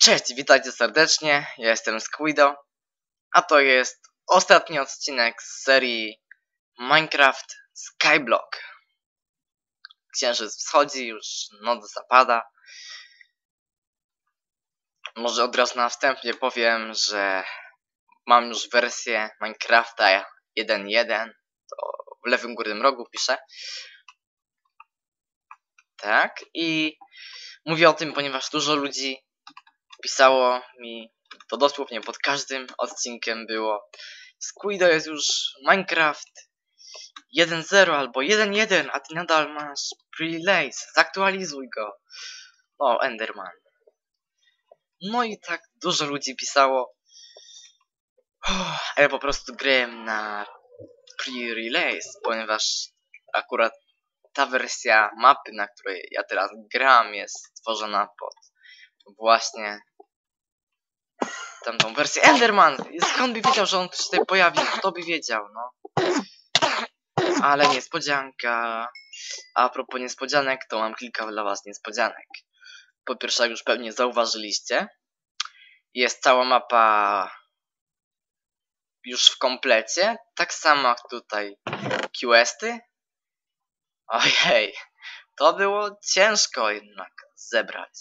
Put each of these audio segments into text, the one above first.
Cześć, witajcie serdecznie, ja jestem Squido, a to jest ostatni odcinek z serii Minecraft Skyblock. Księżyc wschodzi, już noc zapada. Może od razu na wstępie powiem, że mam już wersję Minecrafta 1.1, to w lewym górnym rogu piszę. Tak, i mówię o tym, ponieważ dużo ludzi pisało mi to dosłownie pod każdym odcinkiem było Squido jest już Minecraft 1.0 albo 1.1, a ty nadal masz Prelays, zaktualizuj go. O, Enderman. No i tak dużo ludzi pisało. A ja po prostu grałem na pre-release, ponieważ akurat ta wersja mapy, na której ja teraz gram, jest stworzona pod właśnie tamtą wersję. Enderman! Skąd by wiedział, że on się tutaj pojawi? Kto by wiedział, no. Ale niespodzianka. A propos niespodzianek, to mam kilka dla was niespodzianek. Po pierwsze, jak już pewnie zauważyliście, jest cała mapa już w komplecie. Tak samo jak tutaj questy. Ojej, to było ciężko jednak zebrać.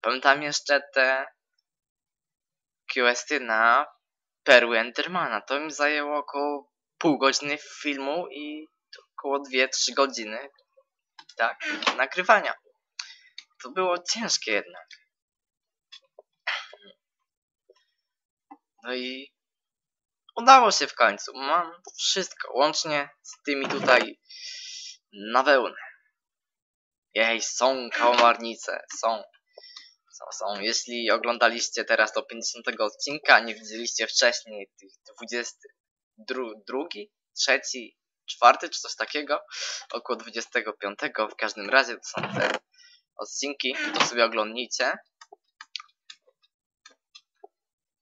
Pamiętam jeszcze te questy na perły Endermana. To mi zajęło około pół godziny filmu i około 2-3 godziny tak, nagrywania. To było ciężkie jednak. No i udało się w końcu. Mam wszystko, łącznie z tymi tutaj na wełnę. Jej, są kałamarnice, są. Są. Jeśli oglądaliście teraz do 50 odcinka, nie widzieliście wcześniej tych 22, trzeci, czwarty czy coś takiego, około 25 w każdym razie to są te odcinki, to sobie oglądnijcie.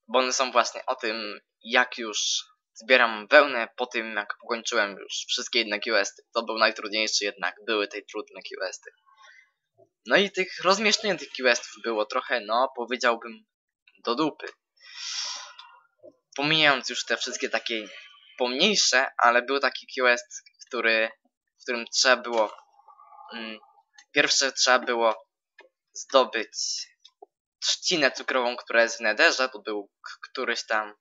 Bo one są właśnie o tym, jak już zbieram wełnę po tym, jak ukończyłem już wszystkie jedne questy. To był najtrudniejszy jednak, były te trudne questy. No i tych rozmieszczenia tych questów było trochę, no powiedziałbym, do dupy. Pomijając już te wszystkie takie pomniejsze, ale był taki quest, który, w którym trzeba było mm, pierwsze trzeba było zdobyć trzcinę cukrową, która jest w Netherze, to był któryś tam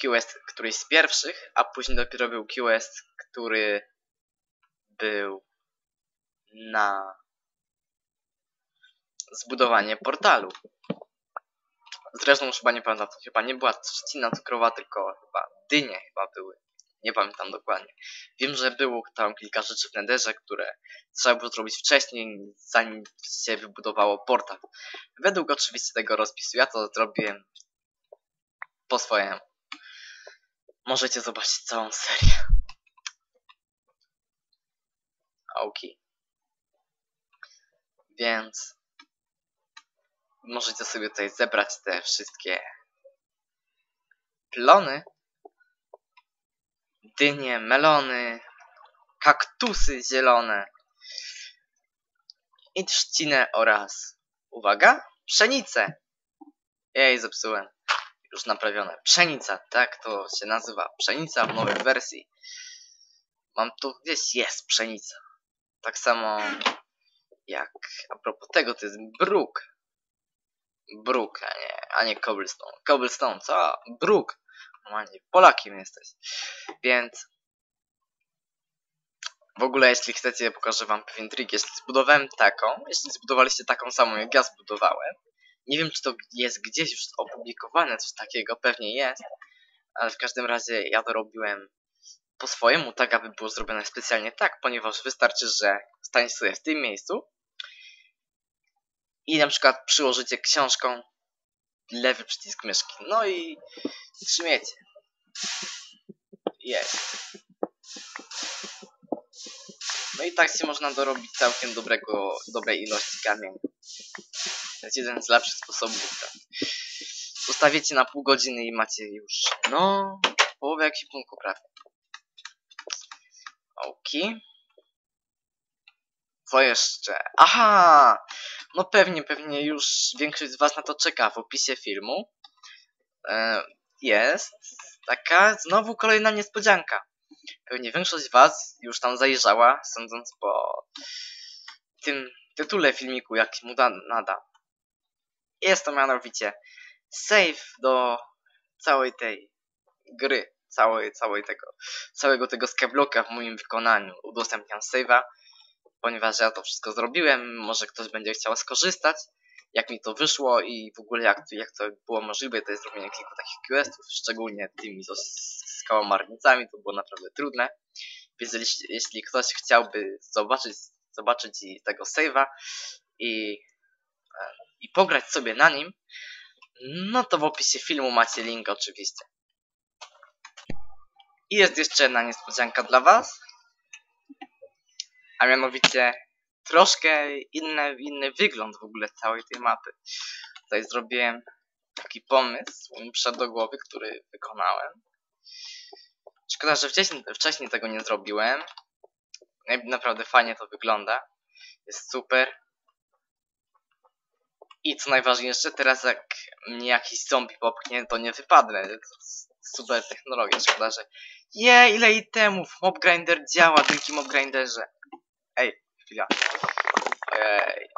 quest, któryś z pierwszych, a później dopiero był quest, który był na zbudowanie portalu. Zresztą już chyba nie pamiętam, to chyba nie była trzcina cukrowa, tylko chyba dynie chyba były. Nie pamiętam dokładnie. Wiem, że było tam kilka rzeczy w Netherze, które trzeba było zrobić wcześniej, zanim się wybudowało portal. Według oczywiście tego rozpisu, ja to zrobiłem po swojemu. Możecie zobaczyć całą serię. Ok. Więc możecie sobie tutaj zebrać te wszystkie plony, dynie, melony, kaktusy zielone i trzcinę oraz, uwaga, pszenicę. Jej, zepsułem. Już naprawione. Pszenica, tak to się nazywa. Pszenica w nowej wersji. Mam tu, gdzieś jest pszenica. Tak samo jak, a propos tego, to jest bruk. Brook, a nie, a nie Cobblestone. Cobblestone, co? Brook. Normalnie, Polakiem jesteś. Więc w ogóle, jeśli chcecie, pokażę wam pewien trik. Jeśli zbudowałem taką, jeśli zbudowaliście taką samą, jak ja zbudowałem, nie wiem, czy to jest gdzieś już opublikowane, coś takiego, pewnie jest, ale w każdym razie ja to robiłem po swojemu, tak aby było zrobione specjalnie tak, ponieważ wystarczy, że staniecie sobie w tym miejscu i na przykład przyłożycie książką lewy przycisk myszki. No i trzymiecie. Jest. No i tak się można dorobić całkiem dobrego, dobrej ilości kamieni. To jest jeden z lepszych sposobów. Tak. Ustawiecie na pół godziny i macie już, no, połowę ekwipunku prawie. Ok. Co jeszcze? Aha! No pewnie, pewnie już większość z was na to czeka w opisie filmu. E, jest taka znowu kolejna niespodzianka. Pewnie większość z was już tam zajrzała, sądząc po tym tytule filmiku, jaki mu da, nada. Jest to mianowicie save do całej tej gry, całej, całej tego, całego tego skybloka w moim wykonaniu. Udostępniam save'a, ponieważ ja to wszystko zrobiłem, może ktoś będzie chciał skorzystać, jak mi to wyszło i w ogóle jak, jak to było możliwe, to jest zrobienie kilku takich questów, szczególnie tymi z, z kałamarnicami, to było naprawdę trudne. Więc jeśli, jeśli ktoś chciałby zobaczyć, zobaczyć tego save'a i, e, i pograć sobie na nim, no to w opisie filmu macie link oczywiście. I jest jeszcze jedna niespodzianka dla was. A mianowicie troszkę inny, inny wygląd w ogóle całej tej mapy. Tutaj zrobiłem taki pomysł, mi przyszedł do głowy, który wykonałem. Szkoda, że wcześniej, wcześniej tego nie zrobiłem. Naprawdę fajnie to wygląda. Jest super. I co najważniejsze, teraz jak mnie jakiś zombie popchnie, to nie wypadnę. To super technologia, szkoda, że... Je, ile itemów! Mob Grinder działa dzięki Mob Grinderze. Ej, chwila. Ej.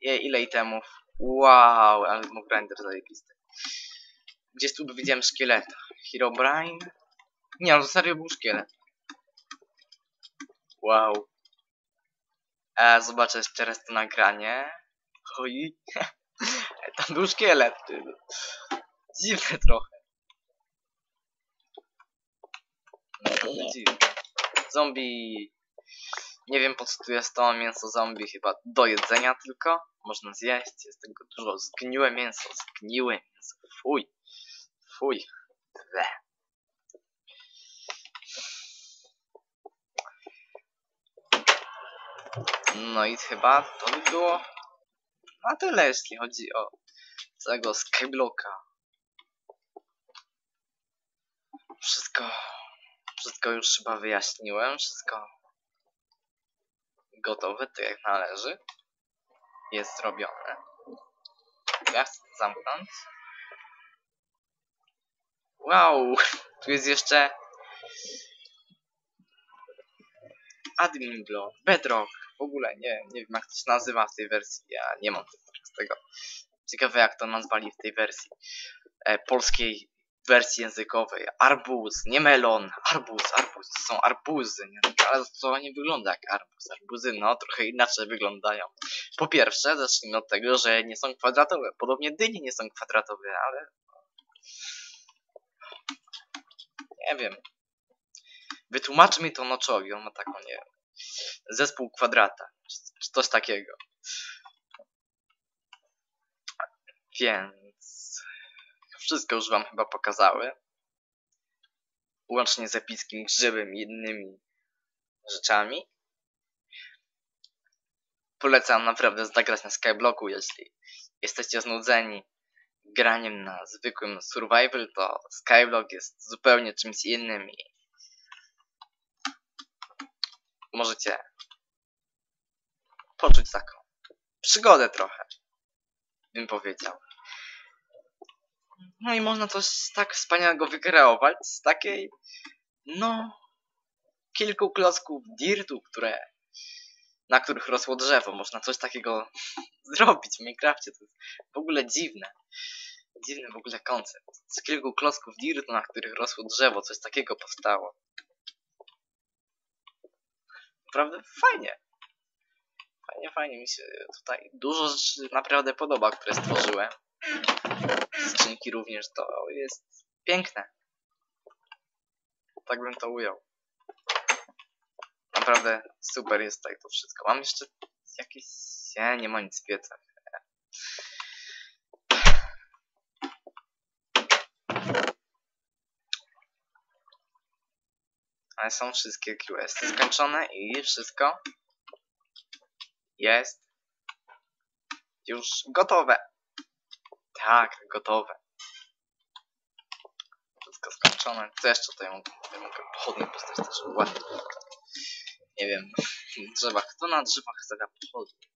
Ile itemów. Wow, ale Mob Grinder zajebisty. Gdzieś tu widziałem szkieleta. Herobrine? Nie, no serio był szkielet. Wow. E, zobaczę jeszcze raz to nagranie. Oj. Tam był szkielet. ty. Dziwne trochę. Naprawdę dziwne. Zombie. Nie wiem po co tu jest to mięso zombie, chyba do jedzenia tylko. Można zjeść, jest tego dużo. Zgniłe mięso, zgniłe mięso. Fuj. Fuj. Ble. No i chyba to by było na tyle, jeśli chodzi o całego Skyblocka. Wszystko, wszystko już chyba wyjaśniłem, wszystko gotowe, tak jak należy. Jest zrobione. To zamknąć. Wow, tu jest jeszcze admin block, bedrock, w ogóle nie, nie wiem jak to się nazywa w tej wersji, ja nie mam z tego. Ciekawe jak to nazwali w tej wersji e, polskiej wersji językowej. Arbuz, nie melon, arbuz, arbuz, to są arbuzy, nie? ale to nie wygląda jak arbuz. Arbuzy no trochę inaczej wyglądają. Po pierwsze, zacznijmy od tego, że nie są kwadratowe. Podobnie dynie nie są kwadratowe, ale nie wiem. Wytłumacz mi to Noczowi, on ma taką, nie wiem, zespół kwadrata, czy coś takiego. Więc wszystko już wam chyba pokazały. Łącznie z epickim grzybem i innymi rzeczami. Polecam naprawdę zagrać na Skyblocku, jeśli jesteście znudzeni graniem na zwykłym survival, to Skyblock jest zupełnie czymś innym i możecie poczuć taką przygodę trochę, bym powiedział. No i można coś tak wspaniałego wykreować z takiej, no, kilku klocków dirtu, które, na których rosło drzewo. Można coś takiego zrobić w Minecrafcie. To jest w ogóle dziwne. Dziwny w ogóle koncept. Z kilku klocków dirtu, na których rosło drzewo, coś takiego powstało. Naprawdę fajnie. Fajnie, fajnie mi się tutaj dużo rzeczy naprawdę podoba, które stworzyłem. Skrzynki również to jest piękne. Tak bym to ujął. Naprawdę super jest tutaj to wszystko. Mam jeszcze jakieś... Nie, nie ma nic w piecach. Ale są wszystkie questy skończone i wszystko jest już gotowe. Tak, gotowe. Wszystko skończone. Co jeszcze tutaj mogę, mogę pochodnie postawić też ładnie. Nie wiem, drzewa. Kto na drzewach stawia pochodnie?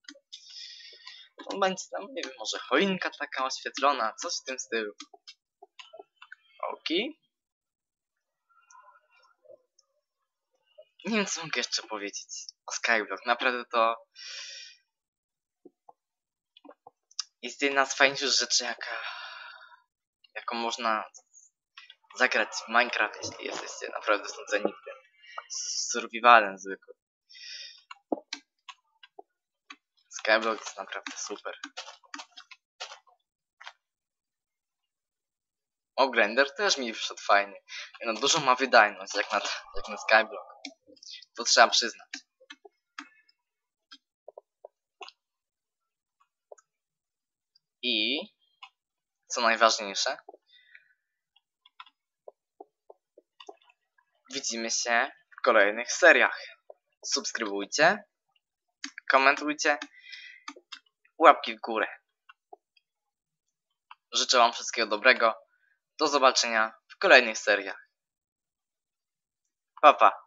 No będzie tam, nie wiem, może choinka taka oświetlona, coś w tym stylu. Oki. Nie wiem, co mogę jeszcze powiedzieć o Skyblock. Naprawdę to jest jedna z fajniejszych rzeczy, jaka, jaką można zagrać w Minecraft, jeśli jesteście naprawdę znudzeni tym survivalem zwykłym. Skyblock jest naprawdę super. O, Grender też mi wyszedł fajnie. No, dużo ma wydajność, jak na, jak na Skyblock. To trzeba przyznać. I co najważniejsze, widzimy się w kolejnych seriach. Subskrybujcie, komentujcie, łapki w górę. Życzę Wam wszystkiego dobrego. Do zobaczenia w kolejnych seriach. Pa, pa.